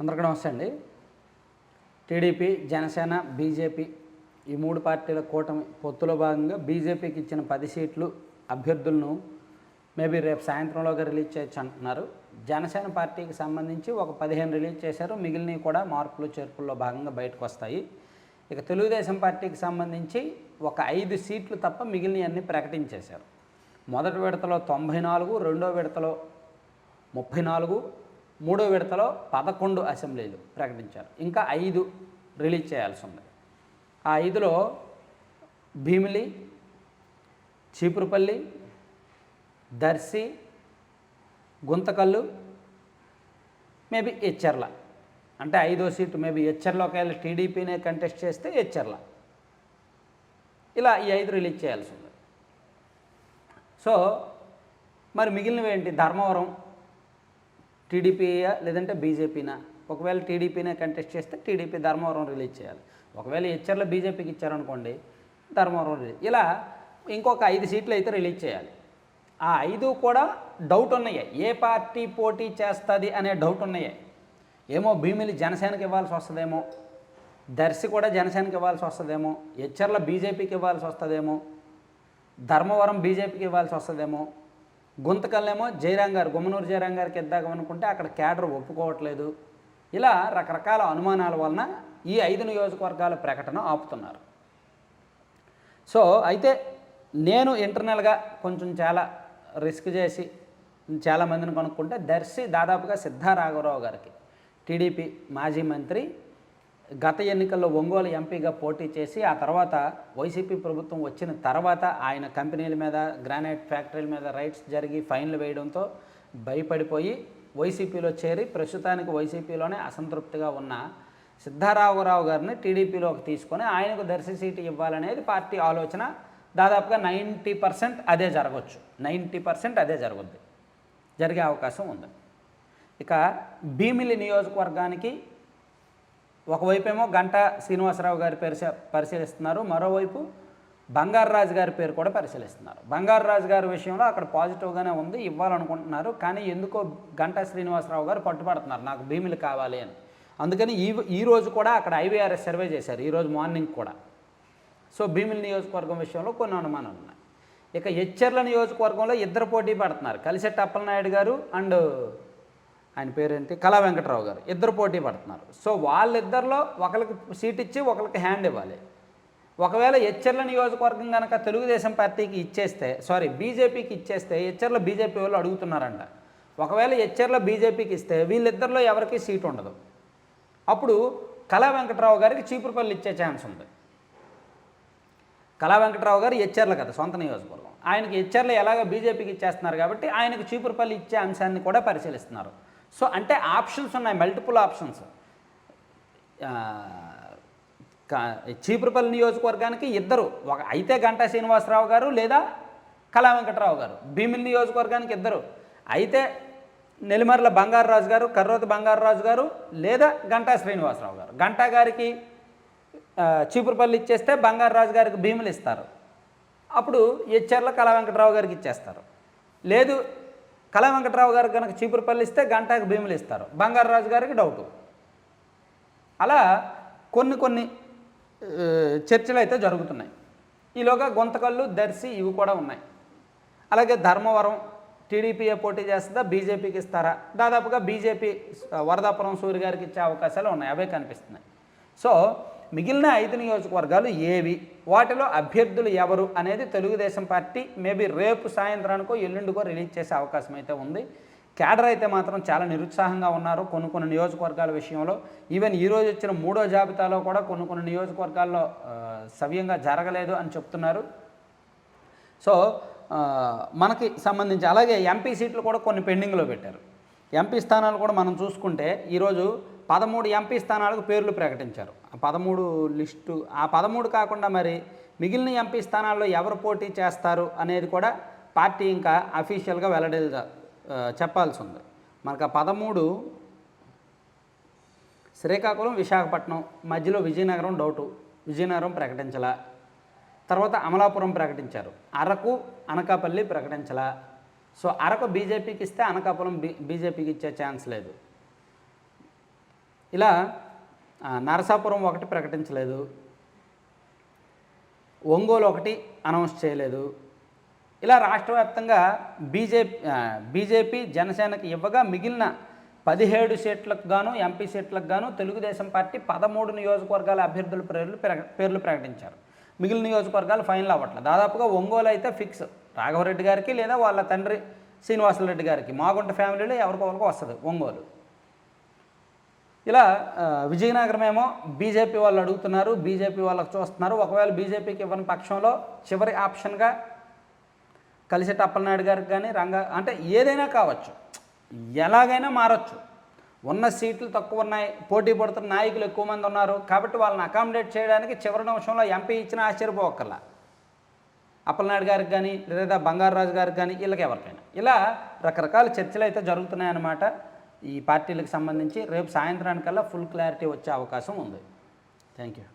అందరికీ నమస్తే అండి. టీడీపీ జనసేన బీజేపీ ఈ మూడు పార్టీల కూటమి పొత్తులో భాగంగా బీజేపీకి ఇచ్చిన పది సీట్లు అభ్యర్థులను మేబీ రేపు సాయంత్రంలోగా రిలీజ్ చేయొచ్చు అంటున్నారు. జనసేన పార్టీకి సంబంధించి ఒక పదిహేను రిలీజ్ చేశారు. మిగిలినవి కూడా మార్పులు చేర్పుల్లో భాగంగా బయటకు వస్తాయి. ఇక తెలుగుదేశం పార్టీకి సంబంధించి ఒక ఐదు సీట్లు తప్ప మిగిలినవన్నీ ప్రకటించేశారు. మొదటి విడతలో తొంభై నాలుగు రెండో విడతలో ముప్పై నాలుగు మూడో విడతలో పదకొండు అసెంబ్లీలు ప్రకటించారు. ఇంకా ఐదు రిలీజ్ చేయాల్సి ఉంది. ఆ ఐదులో భీమిలి చీపురుపల్లి దర్శి గుంతకల్లు మేబీ హెచ్చర్ల అంటే ఐదో సీటు మేబీ హెచ్చర్ల ఒకవేళ టీడీపీనే కంటెస్ట్ చేస్తే హెచ్చర్ల ఇలా ఈ ఐదు రిలీజ్ చేయాల్సి ఉంది. సో మరి మిగిలినవి ఏంటి? ధర్మవరం టీడీపీయా లేదంటే బీజేపీనా? ఒకవేళ టీడీపీనే కంటెస్ట్ చేస్తే టీడీపీ ధర్మవరం రిలీజ్ చేయాలి. ఒకవేళ హెచ్చర్లో బీజేపీకి ఇచ్చారనుకోండి ధర్మవరం రిలీజ్ ఇలా ఇంకొక ఐదు సీట్లు అయితే రిలీజ్ చేయాలి. ఆ ఐదు కూడా డౌట్ ఉన్నాయి. ఏ పార్టీ పోటీ చేస్తుంది అనే డౌట్ ఉన్నాయి. ఏమో భీమిలి జనసేనకి ఇవ్వాల్సి వస్తుందేమో. దర్శి కూడా జనసేనకి ఇవ్వాల్సి వస్తుందేమో. హెచ్చర్ల బీజేపీకి ఇవ్వాల్సి వస్తుందేమో. ధర్మవరం బీజేపీకి ఇవ్వాల్సి వస్తుందేమో. గుంతకల్లేమో జయరాం గారు గుమ్మనూరు జయరాం గారికి ఇద్దాం అనుకుంటే అక్కడ క్యాడర్ ఒప్పుకోవట్లేదు. ఇలా రకరకాల అనుమానాల వలన ఈ ఐదు నియోజకవర్గాల ప్రకటన ఆపుతున్నారు. సో అయితే నేను ఇంటర్నల్గా కొంచెం చాలా రిస్క్ చేసి చాలామందిని కనుక్కుంటే దర్శి దాదాపుగా సిద్ధారాఘవరావు గారికి టీడీపీ మాజీ మంత్రి గత ఎన్నికల్లో ఒంగోలు ఎంపీగా పోటీ చేసి ఆ తర్వాత వైసీపీ ప్రభుత్వం వచ్చిన తర్వాత ఆయన కంపెనీల మీద గ్రానైట్ ఫ్యాక్టరీల మీద రైట్స్ జరిగి ఫైన్లు వేయడంతో భయపడిపోయి వైసీపీలో చేరి ప్రస్తుతానికి వైసీపీలోనే అసంతృప్తిగా ఉన్న సిద్ధారామరావు గారిని టీడీపీలోకి తీసుకొని ఆయనకు దర్శి సీటు ఇవ్వాలనేది పార్టీ ఆలోచన. దాదాపుగా నైంటీ పర్సెంట్ అదే జరగవచ్చు నైంటీ పర్సెంట్ అదే జరుగుద్ది. జరిగే అవకాశం ఉంది. ఇక భీమిలి నియోజకవర్గానికి ఒకవైపేమో గంటా శ్రీనివాసరావు గారి పేరు పరిశీలిస్తున్నారు. మరోవైపు బంగారరాజు గారి పేరు కూడా పరిశీలిస్తున్నారు. బంగారరాజు గారి విషయంలో అక్కడ పాజిటివ్గానే ఉంది ఇవ్వాలనుకుంటున్నారు. కానీ ఎందుకో గంటా శ్రీనివాసరావు గారు పట్టుబడుతున్నారు నాకు భీములు కావాలి అని. అందుకని ఈ ఈ రోజు కూడా అక్కడ ఐవీఆర్ఎస్ సర్వే చేశారు ఈరోజు మార్నింగ్ కూడా. సో భీమిలి నియోజకవర్గం విషయంలో కొన్ని అనుమానాలు ఉన్నాయి. ఇక హెచ్చర్ల నియోజకవర్గంలో ఇద్దరు పోటీ పడుతున్నారు. కలిసెట్టి అప్పలనాయుడు గారు అండ్ ఆయన పేరేంటి? కళా వెంకటరావు గారు. ఇద్దరు పోటీ పడుతున్నారు. సో వాళ్ళిద్దరిలో ఒకరికి సీట్ ఇచ్చి ఒకరికి హ్యాండ్ ఇవ్వాలి. ఒకవేళ హెచ్చర్ల నియోజకవర్గం కనుక తెలుగుదేశం పార్టీకి ఇచ్చేస్తే సారీ బీజేపీకి ఇచ్చేస్తే హెచ్చర్ల బీజేపీ వాళ్ళు అడుగుతున్నారంట. ఒకవేళ హెచ్చర్ల బీజేపీకి ఇస్తే వీళ్ళిద్దరిలో ఎవరికి సీట్ ఉండదు. అప్పుడు కళా వెంకటరావు గారికి చీపురుపల్లి ఇచ్చే ఛాన్స్ ఉంది. కళా వెంకటరావు గారు హెచ్చర్ల కదా సొంత నియోజకవర్గం. ఆయనకి హెచ్చర్లు ఎలాగ బీజేపీకి ఇచ్చేస్తున్నారు కాబట్టి ఆయనకు చీపురుపల్లి ఇచ్చే అంశాన్ని కూడా పరిశీలిస్తున్నారు. సో అంటే ఆప్షన్స్ ఉన్నాయి మల్టిపుల్ ఆప్షన్స్ చీపురుపల్లి నియోజకవర్గానికి ఇద్దరు ఒక అయితే గంటా శ్రీనివాసరావు గారు లేదా కళా వెంకటరావు గారు. భీమిలి నియోజకవర్గానికి ఇద్దరు అయితే నెల్లిమర్ల బంగారరాజు గారు కర్రోతి బంగారరాజు గారు లేదా గంటా శ్రీనివాసరావు గారు. గంటా గారికి చీపురుపల్లి ఇచ్చేస్తే బంగారరాజు గారికి భీములు ఇస్తారు. అప్పుడు హెచ్ఆర్లో కళా వెంకటరావు గారికి ఇచ్చేస్తారు. లేదు కళా వెంకటరావు గారు కనుక చీపురుపల్లి ఇస్తే గంటాకి భీములు ఇస్తారు. బంగారరాజు గారికి డౌటు. అలా కొన్ని కొన్ని చర్చలు అయితే జరుగుతున్నాయి. ఈలోగా గొంతకళ్ళు దర్శి ఇవి కూడా ఉన్నాయి. అలాగే ధర్మవరం టీడీపీఏ పోటీ చేస్తుందా బీజేపీకి ఇస్తారా? దాదాపుగా బీజేపీ వరదాపురం సూర్య గారికి ఇచ్చే అవకాశాలు ఉన్నాయి. అవే కనిపిస్తున్నాయి. సో మిగిలిన ఐదు నియోజకవర్గాలు ఏవి? వాటిలో అభ్యర్థులు ఎవరు అనేది తెలుగుదేశం పార్టీ మేబీ రేపు సాయంత్రానికో ఎల్లుండికో రిలీజ్ చేసే అవకాశం అయితే ఉంది. క్యాడర్ అయితే మాత్రం చాలా నిరుత్సాహంగా ఉన్నారు కొన్ని కొన్ని నియోజకవర్గాల విషయంలో. ఈవెన్ ఈరోజు వచ్చిన మూడో జాబితాలో కూడా కొన్ని కొన్ని నియోజకవర్గాల్లో సవ్యంగా జరగలేదు అని చెప్తున్నారు. సో మనకి సంబంధించి అలాగే ఎంపీ సీట్లు కూడా కొన్ని పెండింగ్లో పెట్టారు. ఎంపీ స్థానాలు కూడా మనం చూసుకుంటే ఈరోజు పదమూడు ఎంపీ స్థానాలకు పేర్లు ప్రకటించారు. ఆ పదమూడు లిస్టు ఆ పదమూడు కాకుండా మరి మిగిలిన ఎంపీ స్థానాల్లో ఎవరు పోటీ చేస్తారు అనేది కూడా పార్టీ ఇంకా అఫీషియల్గా వెల్లడి చెప్పాల్సి ఉంది. మనకు ఆ పదమూడు శ్రీకాకుళం విశాఖపట్నం మధ్యలో విజయనగరం డౌటు. విజయనగరం ప్రకటించలా. తర్వాత అమలాపురం ప్రకటించారు. అరకు అనకాపల్లి ప్రకటించలా. సో అరకు బీజేపీకి ఇస్తే అనకాపురం బీ బీజేపీకి ఇచ్చే ఛాన్స్ లేదు. ఇలా నరసాపురం ఒకటి ప్రకటించలేదు. ఒంగోలు ఒకటి అనౌన్స్ చేయలేదు. ఇలా రాష్ట్ర వ్యాప్తంగా బీజేపీ బీజేపీ జనసేనకి ఇవ్వగా మిగిలిన పదిహేడు సీట్లకు గాను ఎంపీ సీట్లకు గాను తెలుగుదేశం పార్టీ పదమూడు నియోజకవర్గాల అభ్యర్థుల పేర్లు పేర్లు ప్రకటించారు. మిగిలిన నియోజకవర్గాలు ఫైనల్ అవ్వట్లేదు. దాదాపుగా ఒంగోలు అయితే ఫిక్స్. రాఘవరెడ్డి గారికి లేదా వాళ్ళ తండ్రి శ్రీనివాసరెడ్డి గారికి. మాగుంట ఫ్యామిలీలో ఎవరికొకరికి వస్తుంది ఒంగోలు. ఇలా విజయనగరమేమో విజయనగరం ఏమో బీజేపీ వాళ్ళు అడుగుతున్నారు బీజేపీ వాళ్ళకి చూస్తున్నారు. ఒకవేళ బీజేపీకి ఇవ్వని పక్షంలో చివరి ఆప్షన్గా కలిసి అప్పలనాయుడు గారికి కానీ రంగ అంటే ఏదైనా కావచ్చు. ఎలాగైనా మారచ్చు. ఉన్న సీట్లు తక్కువ ఉన్నాయి పోటీ పడుతున్న నాయకులు ఎక్కువ మంది ఉన్నారు. కాబట్టి వాళ్ళని అకామిడేట్ చేయడానికి చివరి నిమిషంలో ఎంపీ ఇచ్చిన ఆశ్చర్యపోకల్లా అప్పలనాయుడు గారికి కానీ లేదా బంగారాజు గారికి కానీ వీళ్ళకి ఎవరికైనా. ఇలా రకరకాల చర్చలు అయితే జరుగుతున్నాయన్నమాట. ఈ పార్టీలకు సంబంధించి రేపు సాయంత్రానికల్లా ఫుల్ క్లారిటీ వచ్చే అవకాశం ఉంది. Thank you